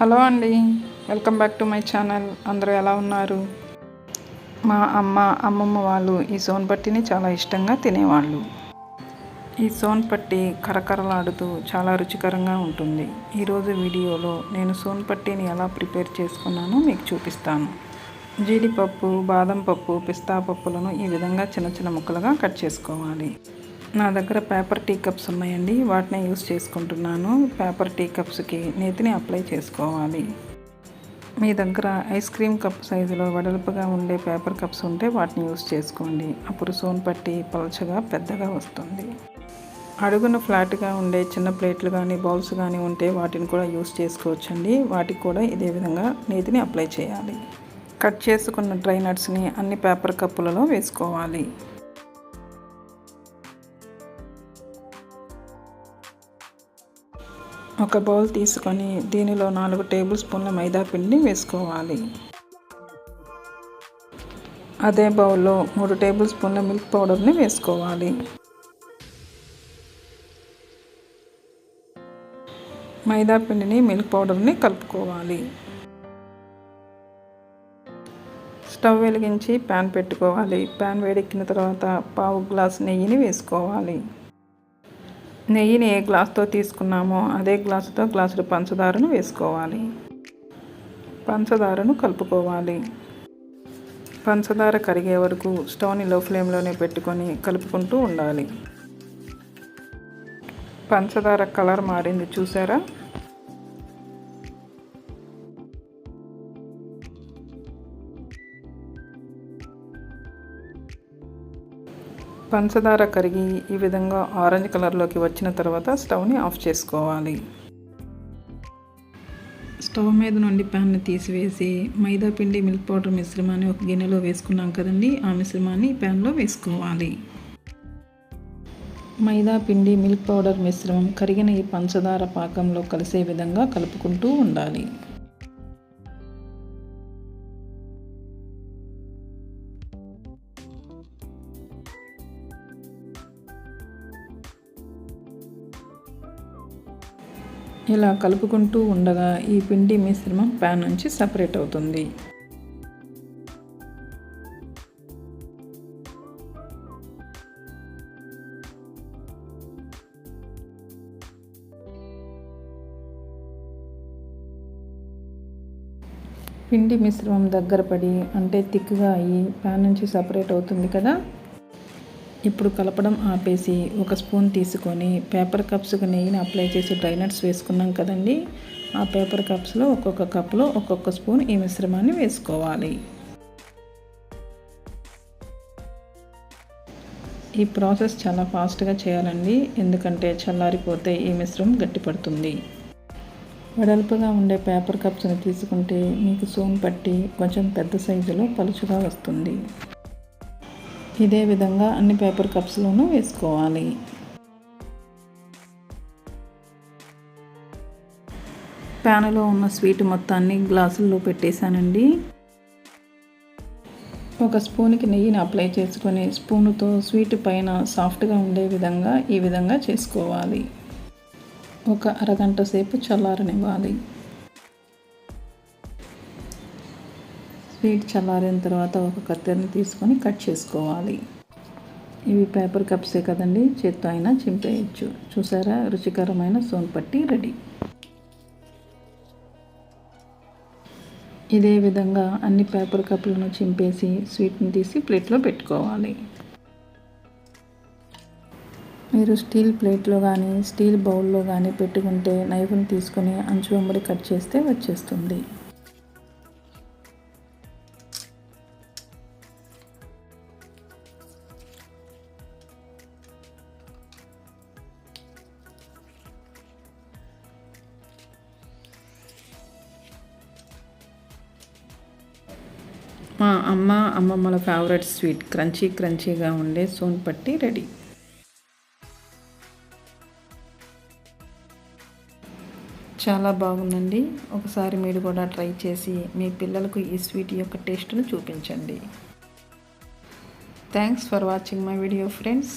Hello అండి welcome back to my channel. అందరూ ఎలా ఉన్నారు? మా అమ్మ అమ్మమ్మ వాళ్ళు ఈ సోన్ పట్టిని చాలా ఇష్టంగా తినేవాళ్ళు. ఈ సోన్ పట్టి కరకరలాడుతూ చాలా రుచికరంగా ఉంటుంది. ఈరోజు వీడియోలో నేను సోన్ పట్టిని ఎలా ప్రిపేర్ చేసుకున్నానో మీకు చూపిస్తాను. జీడిపప్పు బాదం పప్పు పిస్తా పప్పులను ఈ విధంగా చిన్న చిన్న ముక్కలుగా కట్ చేసుకోవాలి. నా దగ్గర పేపర్ టీ కప్స్ ఉన్నాయండి. వాటినే యూస్ చేసుకుంటున్నాను. పేపర్ టీ కప్స్కి నేతిని అప్లై చేసుకోవాలి. మీ దగ్గర ఐస్ క్రీమ్ కప్ సైజులో వెడల్పుగా ఉండే పేపర్ కప్స్ ఉంటే వాటిని యూస్ చేసుకోండి. అప్పుడు సోన్ పట్టి పలచగా పెద్దగా వస్తుంది. అడుగున ఫ్లాట్గా ఉండే చిన్న ప్లేట్లు కానీ బౌల్స్ కానీ ఉంటే వాటిని కూడా యూస్ చేసుకోవచ్చండి. వాటికి కూడా ఇదే విధంగా నేతిని అప్లై చేయాలి. కట్ చేసుకున్న డ్రై నట్స్ని అన్ని పేపర్ కప్పులలో వేసుకోవాలి. ఒక బౌల్ తీసుకొని దీనిలో నాలుగు టేబుల్ స్పూన్ల మైదా పిండిని వేసుకోవాలి. అదే బౌల్లో మూడు టేబుల్ స్పూన్ల మిల్క్ పౌడర్ని వేసుకోవాలి. మైదా పిండిని మిల్క్ పౌడర్ని కలుపుకోవాలి. స్టవ్ వెలిగించి ప్యాన్ పెట్టుకోవాలి. ప్యాన్ వేడెక్కిన తర్వాత పావు గ్లాస్ నెయ్యిని వేసుకోవాలి. నెయ్యిని ఏ గ్లాస్తో తీసుకున్నామో అదే గ్లాసుతో గ్లాసుడు పంచదారను వేసుకోవాలి. పంచదారను కలుపుకోవాలి. పంచదార కరిగే వరకు స్టవ్ని లో ఫ్లేమ్లోనే పెట్టుకొని కలుపుకుంటూ ఉండాలి. పంచదార కలర్ మారింది చూసారా? పంచదార కరిగి ఈ విధంగా ఆరెంజ్ కలర్లోకి వచ్చిన తర్వాత స్టవ్ని ఆఫ్ చేసుకోవాలి. స్టవ్ మీద నుండి ప్యాన్ని తీసివేసి మైదా పిండి మిల్క్ పౌడర్ మిశ్రమాన్ని ఒక గిన్నెలో వేసుకున్నాం కదండి ఆ మిశ్రమాన్ని ప్యాన్లో వేసుకోవాలి. మైదా పిండి మిల్క్ పౌడర్ మిశ్రమం కరిగిన ఈ పంచదార పాకంలో కలిసే విధంగా కలుపుకుంటూ ఉండాలి. ఇలా కలుపుకుంటూ ఉండగా ఈ పిండి మిశ్రమం ప్యాన్ నుంచి సపరేట్ అవుతుంది. పిండి మిశ్రమం దగ్గర పడి అంటే తిక్గా అయ్యి ప్యాన్ నుంచి సపరేట్ అవుతుంది కదా? ఇప్పుడు కలపడం ఆపేసి ఒక స్పూన్ తీసుకొని పేపర్ కప్స్కి నెయ్యిని అప్లై చేసి డ్రై నట్స్ వేసుకున్నాం కదండి. ఆ పేపర్ కప్స్లో ఒక్కొక్క కప్లో ఒక్కొక్క స్పూన్ ఈ మిశ్రమాన్ని వేసుకోవాలి. ఈ ప్రాసెస్ చాలా ఫాస్ట్గా చేయాలండి. ఎందుకంటే చల్లారిపోతే ఈ మిశ్రమం గట్టిపడుతుంది. వెడల్పుగా ఉండే పేపర్ కప్స్ని తీసుకుంటే మీకు సోన్ పట్టి కొంచెం పెద్ద సైజులో పలుచుగా వస్తుంది. ఇదే విధంగా అన్ని పేపర్ కప్స్లోనూ వేసుకోవాలి. ప్యాన్లో ఉన్న స్వీట్ మొత్తాన్ని గ్లాసుల్లో పెట్టేశానండి. ఒక స్పూన్కి నెయ్యిని అప్లై చేసుకొని స్పూనుతో స్వీట్ పైన సాఫ్ట్గా ఉండే విధంగా ఈ విధంగా చేసుకోవాలి. ఒక అరగంట సేపు చల్లారనివ్వాలి. స్వీట్ చల్లారిన తర్వాత ఒక కత్తెరని తీసుకొని కట్ చేసుకోవాలి. ఇవి పేపర్ కప్సే కదండి చేత్తో అయినా చింపేయచ్చు. చూసారా? రుచికరమైన సోన్ పట్టి రెడీ. ఇదే విధంగా అన్ని పేపర్ కప్పులను చింపేసి స్వీట్ని తీసి ప్లేట్లో పెట్టుకోవాలి. మీరు స్టీల్ ప్లేట్లో కానీ స్టీల్ బౌల్లో కానీ పెట్టుకుంటే నైఫ్ని తీసుకొని అంచు అమ్మడి కట్ చేస్తే వచ్చేస్తుంది. అమ్మ అమ్మమ్మల ఫేవరెట్ స్వీట్ క్రంచీ క్రంచీగా ఉండే సోన్ పట్టి రెడీ. చాలా బాగుందండి. ఒకసారి మీరు కూడా ట్రై చేసి మీ పిల్లలకు ఈ స్వీట్ యొక్క టేస్ట్ను చూపించండి. Thanks for watching my video friends